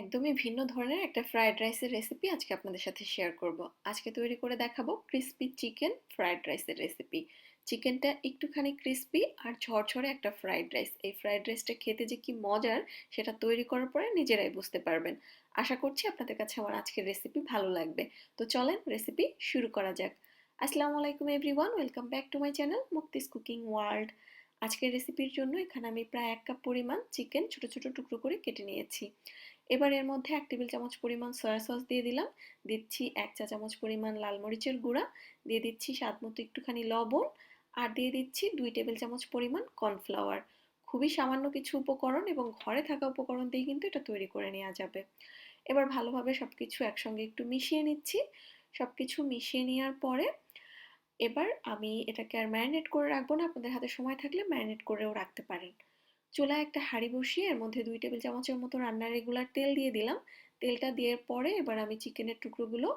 একদমই ভিন্ন ধরনের একটা ফ্রায়েড রাইসের রেসিপি আজকে আপনাদের সাথে শেয়ার করব। আজকে তৈরি করে দেখাবো ক্রিস্পি চিকেন ফ্রায়েড রাইসের রেসিপি। চিকেনটা একটুখানি ক্রিস্পি আর ঝরঝরে একটা ফ্রায়েড রাইস। এই ফ্রায়েড রাইসটা খেতে যে কি মজার, সেটা তৈরি করার পরে নিজেরাই বুঝতে পারবেন। আশা করছি আপনাদের কাছে আমার আজকের রেসিপি ভালো লাগবে। তো চলেন রেসিপি শুরু করা যাক। আসসালামু আলাইকুম everyone welcome back to my channel Mukti's cooking world. আজকের রেসিপির জন্য এখানে আমি প্রায় এক কাপ পরিমাণ চিকেন ছোট ছোট টুকরো করে কেটে নিয়েছি। এবার এর মধ্যে এক টেবিল চামচ পরিমাণ সয়া সস দিয়ে দিলাম। দিচ্ছি এক চা চামচ পরিমাণ লাল মরিচের গুঁড়া। দিয়ে দিচ্ছি স্বাদ মতো একটুখানি লবণ। আর দিয়ে দিচ্ছি দুই টেবিল চামচ পরিমাণ কর্নফ্লাওয়ার খুবই সামান্য কিছু উপকরণ এবং ঘরে থাকা উপকরণ দিয়ে কিন্তু এটা তৈরি করে নেওয়া যাবে। এবার ভালোভাবে সব কিছু একসঙ্গে একটু মিশিয়ে নিচ্ছি। সব কিছু মিশিয়ে নেওয়ার পরে এবার আমি এটাকে আর ম্যারিনেট করে রাখব না। আপনাদের হাতে সময় থাকলে ম্যারিনেট করেও রাখতে পারেন। চুলায় একটা হাঁড়ি বসিয়ে এর মধ্যে দুই টেবিল চামচের মতো রান্নার রেগুলার তেল দিয়ে দিলাম। তেলটা দেওয়ার পরে এবার আমি চিকেনের টুকরোগুলো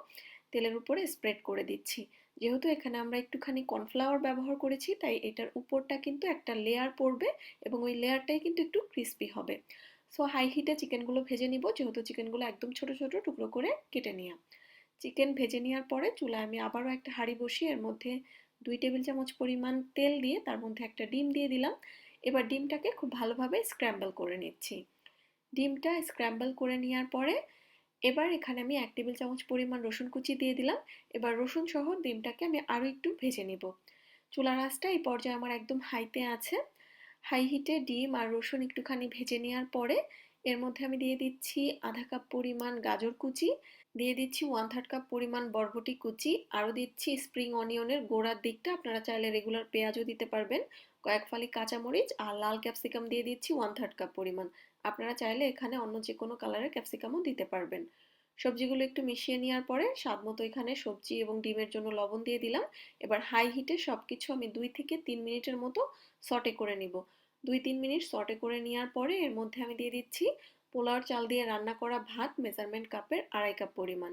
তেলের উপরে স্প্রেড করে দিচ্ছি। যেহেতু এখানে আমরা একটুখানি কর্নফ্লাওয়ার ব্যবহার করেছি, তাই এটার উপরটা কিন্তু একটা লেয়ার পড়বে এবং ওই লেয়ারটাই কিন্তু একটু ক্রিস্পি হবে। সো হাই হিটে চিকেনগুলো ভেজে নিব, যেহেতু চিকেনগুলো একদম ছোট ছোট টুকরো করে কেটে নেওয়া চিকেন ভেজে নেওয়ার পরে চুলায় আমি আবারও একটা হাঁড়ি বসিয়ে এর মধ্যে দুই টেবিল চামচ পরিমাণ তেল দিয়ে তার মধ্যে একটা ডিম দিয়ে দিলাম। এবার ডিমটাকে খুব ভালোভাবে স্ক্র্যাম্বল করে নিচ্ছি। ডিমটা স্ক্র্যাম্বল করে নেওয়ার পরে এবার এখানে আমি এক টেবিল চামচ পরিমাণ রসুন কুচি দিয়ে দিলাম। এবার রসুন সহ ডিমটাকে আমি আরও একটু ভেজে নেব। চুলার আঁচটা এই পর্যায়ে আমার একদম হাইতে আছে। হাই হিটে ডিম আর রসুন একটুখানি ভেজে নেওয়ার পরে এর মধ্যে আমি দিয়ে দিচ্ছি আধা কাপ পরিমাণ গাজর কুচি, দিয়ে দিচ্ছি ওয়ান থার্ড কাপ পরিমাণ বরবটি কুচি, আরও দিচ্ছি স্প্রিং অনিয়নের গোড়ার দিকটা, আপনারা চাইলে রেগুলার পেঁয়াজও দিতে পারবেন, কয়েক ফালি কাঁচামরিচ আর লাল ক্যাপসিকাম দিয়ে দিচ্ছি ওয়ান থার্ড কাপ পরিমাণ। আপনারা চাইলে এখানে অন্য যে কোনো কালারের ক্যাপসিকামও দিতে পারবেন। সবজিগুলো একটু মিশিয়ে নেওয়ার পরে স্বাদ মতো এখানে সবজি এবং ডিমের জন্য লবণ দিয়ে দিলাম। এবার হাই হিটে সব কিছু আমি দুই থেকে তিন মিনিটের মতো সটে করে নিব। দুই তিন মিনিট সটে করে নেওয়ার পরে এর মধ্যে আমি দিয়ে দিচ্ছি পোলাওর চাল দিয়ে রান্না করা ভাত মেজারমেন্ট কাপের আড়াই কাপ পরিমাণ।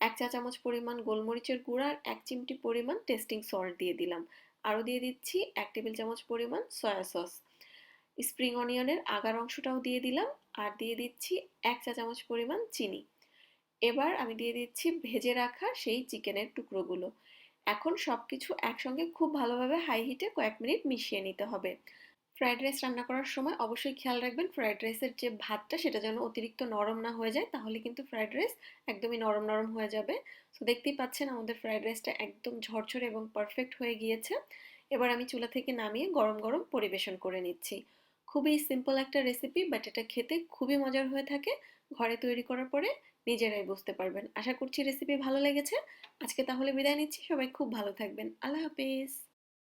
এক চা চামচ পরিমাণ গোলমরিচের গুঁড়া আর এক চিমটি পরিমাণ টেস্টিং সল্ট দিয়ে দিলাম। আরও দিয়ে দিচ্ছি এক টেবিল চামচ পরিমাণ সয়া সস স্প্রিং অনিয়নের আগার অংশটাও দিয়ে দিলাম আর দিয়ে দিচ্ছি এক চা চামচ পরিমাণ চিনি। এবার আমি দিয়ে দিচ্ছি ভেজে রাখা সেই চিকেনের টুকরোগুলো। এখন সব কিছু একসঙ্গে খুব ভালোভাবে হাই হিটে কয়েক মিনিট মিশিয়ে নিতে হবে। ফ্রাইড রাইস রান্না করার সময় অবশ্যই খেয়াল রাখবেন ফ্রায়েড রাইসের যে ভাতটা সেটা যেন অতিরিক্ত নরম না হয়ে যায়, তাহলে কিন্তু ফ্রায়েড রাইস একদমই নরম নরম হয়ে যাবে। সো দেখতেই পাচ্ছেন আমাদের ফ্রায়েড রাইসটা একদম ঝরঝরে এবং পারফেক্ট হয়ে গিয়েছে। এবার আমি চুলা থেকে নামিয়ে গরম গরম পরিবেশন করে নিচ্ছি। খুবই সিম্পল একটা রেসিপি বাট এটা খেতে খুবই মজার হয়ে থাকে। ঘরে তৈরি করার পরে নিজেরাই বুঝতে পারবেন। আশা করছি রেসিপি ভালো লেগেছে। আজকে তাহলে বিদায় নিচ্ছি। সবাই খুব ভালো থাকবেন। আল্লাহ হাফিজ।